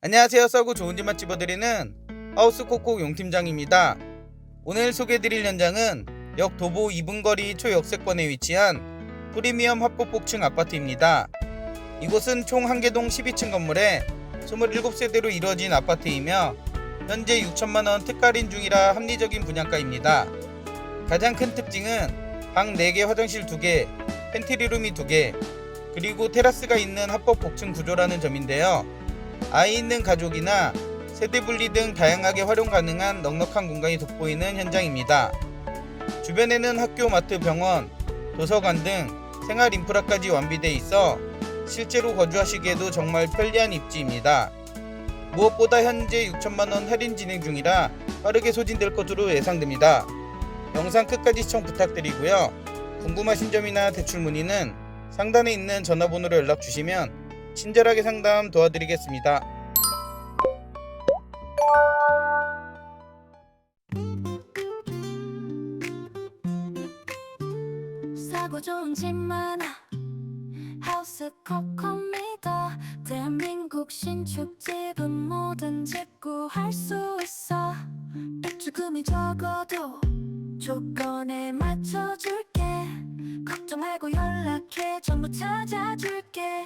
안녕하세요. 썰고 좋은 집만 집어드리는 하우스 코코 용팀장입니다. 오늘 소개해드릴 현장은 역 도보 2분 거리 초역세권에 위치한 프리미엄 합법복층 아파트입니다. 이곳은 총 한개동 12층 건물에 27세대로 이루어진 아파트이며 현재 6천만원 특가린 중이라 합리적인 분양가입니다. 가장 큰 특징은 방 4개 화장실 2개, 팬트리룸이 2개, 그리고 테라스가 있는 합법 복층 구조라는 점인데요. 아이 있는 가족이나 세대 분리 등 다양하게 활용 가능한 넉넉한 공간이 돋보이는 현장입니다. 주변에는 학교, 마트, 병원, 도서관 등 생활 인프라까지 완비돼 있어 실제로 거주하시기에도 정말 편리한 입지입니다. 무엇보다 현재 6천만원 할인 진행 중이라 빠르게 소진될 것으로 예상됩니다. 영상 끝까지 시청 부탁드리고요. 궁금하신 점이나 대출 문의는 상단에 있는 전화번호로 연락 주시면 친절하게 상담 도와드리겠습니다. 싸고 좋은 집 많아. 하우스 코코미다 대한민국 신축집은 모든 집 구할 수 있어. 입주금이 적어도 조건에 맞춰줄게. 걱정 말고 연락해. 전부 찾아줄게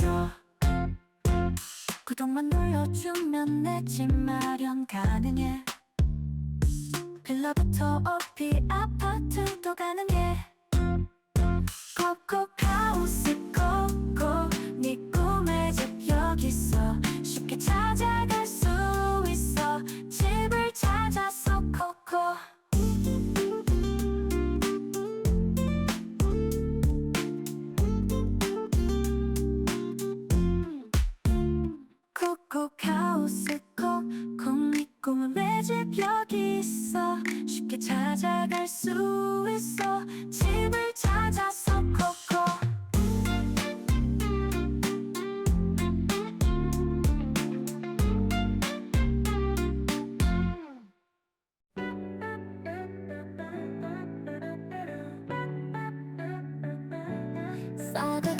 곧 생겨 구독만 눌러주면 내 집 마련 가능해. 빌라부터 오피 아파트도 가능해. 코코 코코 하우스 코코 네 꿈의 집 여기 있어. 쉽게 찾아갈 수 있어. 집을 찾아서 코코. 싸고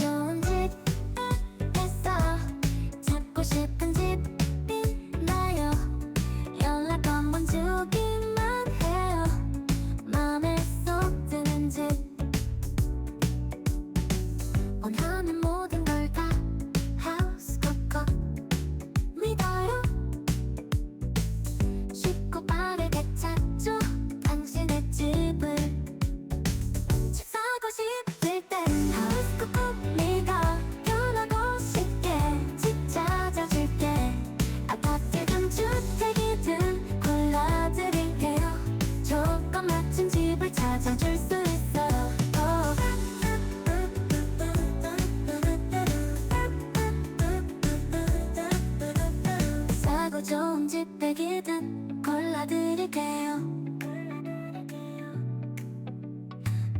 좋은 집 백이든 골라드릴게요.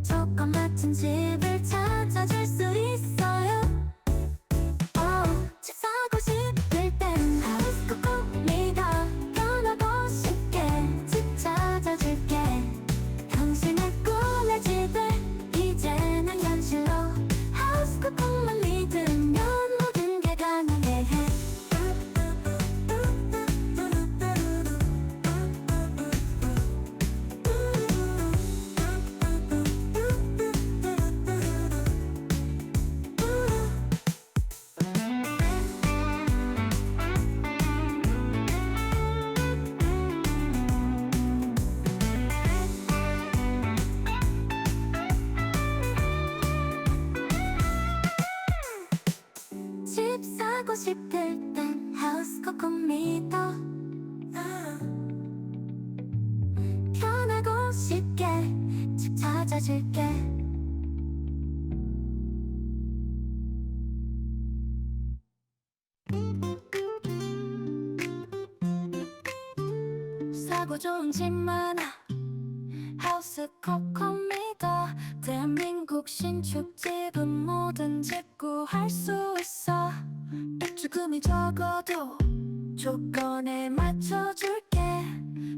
조건 맞춘 집을 찾아줄 수 있어요 집 사고 싶을 땐 하우스 코코 믿어 편하고 쉽게 집 찾아줄게. 싸고 좋은 집 많아. 하우스 코코미다 대한민국 신축집은 뭐든지 구할 수 있어 입주금이 적어도 조건에 맞춰줄게.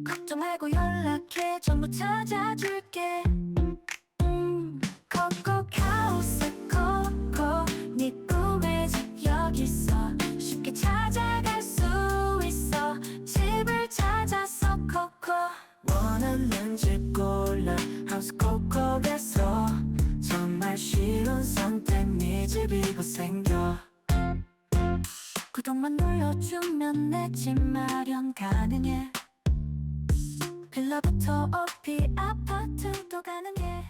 걱정 말고 연락해. 전부 찾아줄게. 음, 코코 하우스 코코 네 꿈의 집 여기 있어. 쉽게 찾아갈 수 있어. 집을 찾았어 코코 원하는 집 구독만 눌러주면 내 집 마련 가능해. 빌라부터 오피 아파트도 가능해